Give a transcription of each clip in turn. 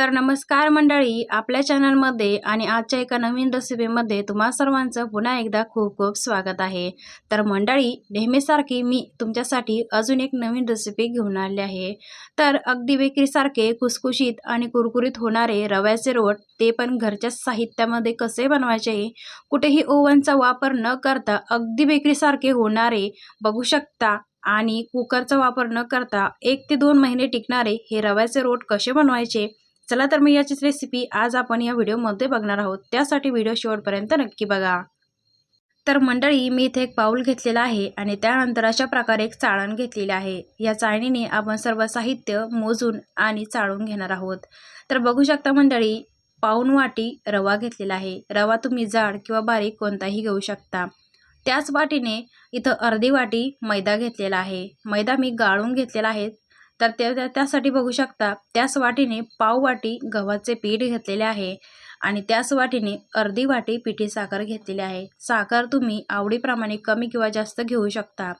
तर नमस्कार मंडळी आपल्या चॅनलमध्ये आणि आजच्या एका नवीन रेसिपीमध्ये तुम्हा सर्वांचं पुन्हा एकदा खूप खूप स्वागत आहे. तर मंडळी नेहमीसारखी मी तुमच्यासाठी अजून एक नवीन रेसिपी घेऊन आली आहे. तर अगदी बेकरीसारखे कुसकुशीत आणि कुरकुरीत होणारे रव्याचे रोट ते पण घरच्या साहित्यामध्ये कसे बनवायचे कुठेही ओव्हनचा वापर न करता अगदी बेकरीसारखे होणारे बघू शकता आणि कुकरचा वापर न करता एक ते दोन महिने टिकणारे हे रव्याचे रोट कसे बनवायचे चला तर मी याचीच रेसिपी आज आपण या व्हिडिओमध्ये बघणार आहोत. त्यासाठी व्हिडिओ शेवटपर्यंत नक्की बघा. तर मंडळी मी इथे एक पाऊल घेतलेला आहे आणि त्यानंतर अशा प्रकारे एक चाळण घेतलेली आहे. या चाळणीने आपण सर्व साहित्य मोजून आणि चाळून घेणार आहोत. तर बघू शकता मंडळी पाऊन वाटी रवा घेतलेला आहे. रवा तुम्ही जाड किंवा बारीक कोणताही घेऊ शकता. त्याच वाटीने इथं अर्धी वाटी मैदा घेतलेला आहे. मैदा मी गाळून घेतलेला आहे. तर ते त्या- त्यासाठी बघू शकता. त्याच वाटीने पाव वाटी गव्हाचे पीठ घेतलेले आहे आणि त्याच वाटीने अर्धी वाटी पिठी साखर घेतलेली आहे. साखर तुम्ही आवडीप्रमाणे कमी किंवा जास्त घेऊ शकता.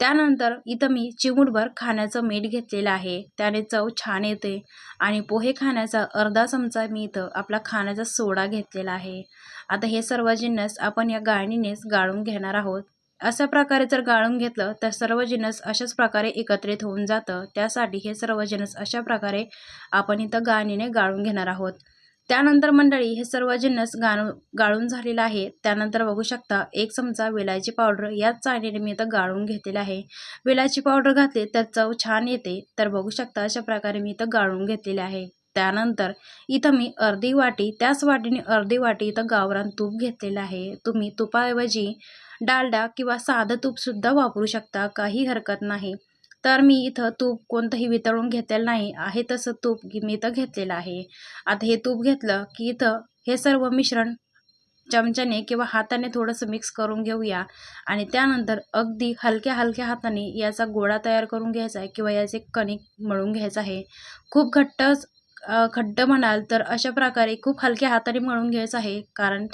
त्यानंतर इथं मी चिमूटभर खाण्याचं मीठ घेतलेलं आहे. त्याने चव छान येते आणि पोहे खाण्याचा अर्धा चमचा मी इथं आपला खाण्याचा सोडा घेतलेला आहे. आता हे सर्व जिन्नस आपण या गाळणीनेच गाळून घेणार आहोत. अशा प्रकारे जर गाळून घेतलं तर सर्व जिनस अशाच प्रकारे एकत्रित होऊन जातं. त्यासाठी हे सर्व जिनस अशा प्रकारे आपण इथं गाणीने गाळून घेणार आहोत. त्यानंतर मंडळी हे सर्व जिन्नस गाळून गाळून झालेलं आहे. त्यानंतर बघू शकता एक चमचा विलायची पावडर याच चाळणीने मी इथं गाळून घेतलेलं आहे. विलायची पावडर घातली तर चव छान येते. तर बघू शकता अशा प्रकारे मी इथं गाळून घेतलेले आहे. त्यानंतर इथं मी अर्धी वाटी त्याच वाटीने अर्धी वाटी इथं गावरान तूप घेतलेलं आहे. तुम्ही तुपाऐवजी डालडा किंवा साधं तूपसुद्धा वापरू शकता काही हरकत नाही. तर मी इथं तूप कोणतंही वितळून घेतलेलं नाही आहे तसं तूप मी इथं घेतलेलं आहे. आता हे तूप घेतलं की इथं हे सर्व मिश्रण चमच्याने किंवा हाताने थोडंसं मिक्स करून घेऊया. आणि त्यानंतर अगदी हलक्या हलक्या हाताने याचा गोळा तयार करून घ्यायचा आहे किंवा याचे कणिक मळून घ्यायचं आहे. खूप घट्टच खड्ड म्हणाल तर अशा प्रकारे खूप हलक्या हाताने मळून घ्यायचं आहे. कारण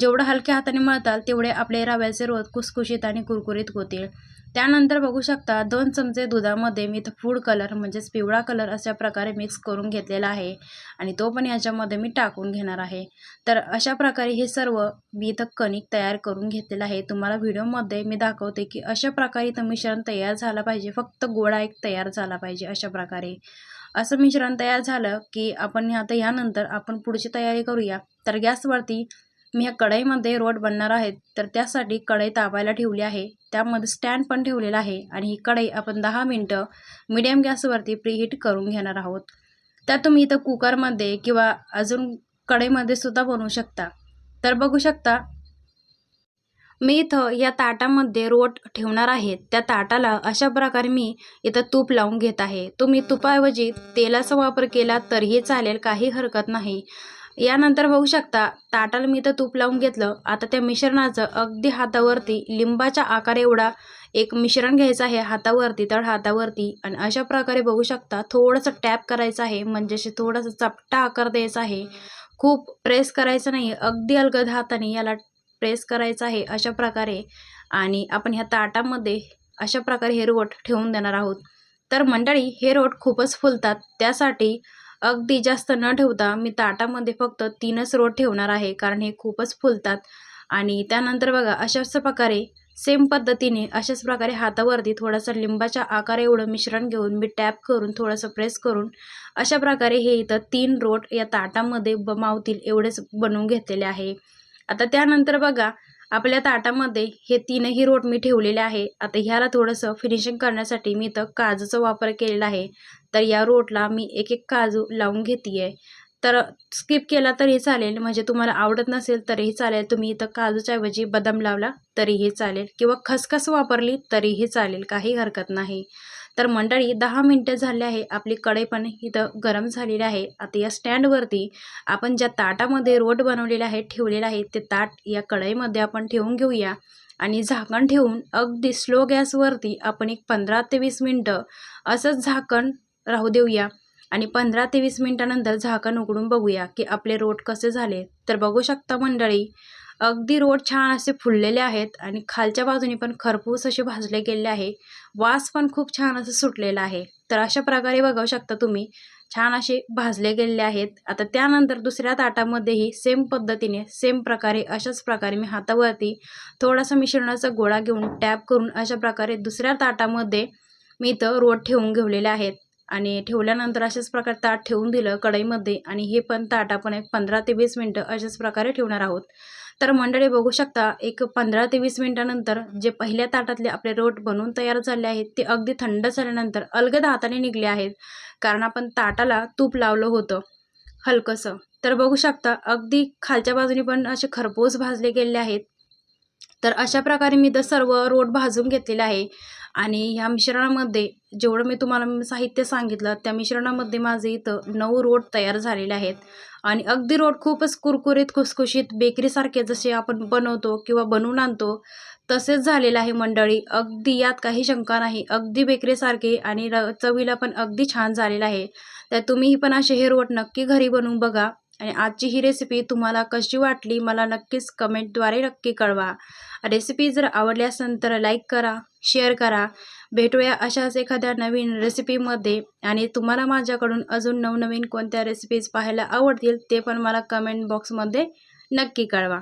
जेवढं हलक्या हाताने मळताल तेवढे आपले रव्याचे रोज कुसकुशीत आणि कुरकुरीत होतील. त्यानंतर बघू शकता दोन चमचे दुधामध्ये मी इथं फूड कलर म्हणजेच पिवळा कलर अशा प्रकारे मिक्स करून घेतलेला आहे. आणि तो पण याच्यामध्ये मी टाकून घेणार आहे. तर अशा प्रकारे हे सर्व मी इथं कणिक तयार करून घेतलेलं आहे. तुम्हाला व्हिडिओमध्ये मी दाखवते की अशा प्रकारे इथं मिश्रण तयार झालं पाहिजे. फक्त गोळा एक तयार झाला पाहिजे अशा प्रकारे. असं मिश्रण तयार झालं की आपण आता ह्यानंतर आपण पुढची तयारी करूया. तर गॅसवरती मी ह्या कढईमध्ये रोट बनणार आहेत तर त्यासाठी कढई तापायला ठेवली आहे. त्यामध्ये स्टँड पण ठेवलेला आहे आणि ही कढई आपण दहा मिनटं मिडियम गॅसवरती प्रीहीट करून घेणार आहोत. त्यात तुम्ही इथं कुकरमध्ये किंवा अजून कढईमध्ये सुद्धा बनवू शकता. तर बघू शकता मी इथं या ताटामध्ये रोट ठेवणार आहे. त्या ताटाला अशा प्रकारे मी इथं तूप लावून घेत आहे. तुम्ही तुपाऐवजी तेलाचा वापर केला तरीही चालेल काही हरकत नाही. यानंतर बघू शकता ताटाला मी इथं तूप लावून घेतलं. आता त्या मिश्रणाचं अगदी हातावरती लिंबाच्या आकार एवढा एक मिश्रण घ्यायचं आहे हातावरती तळ हातावरती. आणि अशा प्रकारे बघू शकता थोडंसं टॅप करायचं आहे म्हणजे थोडंसं चपटा आकार द्यायचा आहे. खूप प्रेस करायचं नाही अगदी अलगद हाताने याला प्रेस करायचं आहे अशा प्रकारे आणि आपण ह्या ताटामध्ये अशा प्रकारे हे रोट ठेवून देणार आहोत. तर मंडळी हे रोट खूपच फुलतात. त्यासाठी अगदी जास्त न ठेवता मी ताटामध्ये फक्त तीनच रोट ठेवणार आहे कारण हे खूपच फुलतात. आणि त्यानंतर बघा अशाच प्रकारे सेम पद्धतीने अशाच प्रकारे हातावरती थोडासा लिंबाच्या आकार एवढं मिश्रण घेऊन मी टॅप करून थोडंसं प्रेस करून अशा प्रकारे हे इथं तीन रोट या ताटामध्ये ब मावतील एवढेच बनवून घेतलेले आहे. आता त्यानंतर बघा आपल्या ताटामध्ये हे तीनही रोट मी ठेवलेले आहे. आता ह्याला थोडंसं फिनिशिंग करण्यासाठी मी इथं काजूचा वापर केलेला आहे. तर या रोटला मी एक एक काजू लावून घेते आहे तर स्किप केला तरी चालेल. म्हणजे तुम्हाला आवडत नसेल तरीही चालेल. तुम्ही इथं काजूच्या ऐवजी बदाम लावला तरीही चालेल. किंवा खसखस वापरली तरीही चालेल. काही हरकत नाही. तर मंडळी दहा मिनटं झाले आहे. आपली कढई पण इथं गरम झालेली आहे. आता या स्टँडवरती आपण ज्या ताटामध्ये रोट बनवलेला आहे ठेवलेला आहे ते ताट या कढईमध्ये आपण ठेवून घेऊया. आणि झाकण ठेवून अगदी स्लो गॅसवरती आपण एक पंधरा ते वीस मिनटं असंच झाकण राहू देऊया. आणि पंधरा ते वीस मिनटानंतर झाकण उघडून बघूया की आपले रोट कसे झाले. तर बघू शकता मंडळी अगदी रोड छान असे फुललेले आहेत आणि खालच्या बाजूने पण खरपूस असे भाजले गेलेले आहे. वास पण खूप छान असं सुटलेला आहे. तर अशा प्रकारे बघू शकता तुम्ही छान असे भाजले गेलेले आहेत. आता त्यानंतर दुसऱ्या ताटामध्येही सेम पद्धतीने सेम प्रकारे अशाच प्रकारे मी हातावरती थोडासा मिश्रणाचा गोळा घेऊन टॅप करून अशा प्रकारे दुसऱ्या ताटामध्ये मी इथं रोट ठेवून घेवलेले आहेत. आणि ठेवल्यानंतर अशाच प्रकारे ताट ठेवून दिलं कढईमध्ये आणि हे पण ताट आपण एक पंधरा ते वीस मिनटं अशाच प्रकारे ठेवणार आहोत. तर मंडळी बघू शकता एक पंधरा ते वीस मिनटानंतर जे पहिल्या ताटातले आपले रोट बनवून तयार झाले आहेत ते अगदी थंड झाल्यानंतर अलगद हाताने निघले आहेत. कारण आपण ताटाला तूप लावलं होतं हलकंसं. तर बघू शकता अगदी खालच्या बाजूने पण असे खरपूस भाजले गेलेले आहेत. तर अशा प्रकारे मी तर सर्व रोट भाजून घेतलेले आहे. आणि ह्या मिश्रणामध्ये जेवढं मी तुम्हाला साहित्य सांगितलं त्या मिश्रणामध्ये माझे इथं नऊ रोट तयार झालेले आहेत. आणि अगदी रोट खूपच कुरकुरीत खुसखुशीत बेकरीसारखे जसे आपण बनवतो किंवा बनवून आणतो तसेच झालेलं आहे मंडळी. अगदी यात काही शंका नाही. अगदी बेकरीसारखे आणि र चवीला पण अगदी छान झालेलं आहे. तर तुम्हीही पण असे हे रोट नक्की घरी बनवून बघा. आणि आजची ही रेसिपी तुम्हाला कशी वाटली मला नक्कीच कमेंटद्वारे नक्की कळवा. रेसिपी जर आवडली असेल तर लाईक करा शेअर करा. भेटूया अशाच एखाद्या नवीन रेसिपीमध्ये आणि तुम्हाला माझ्याकडून अजून नवनवीन कोणत्या रेसिपीज पाहायला आवडतील ते पण मला कमेंट बॉक्समध्ये नक्की कळवा.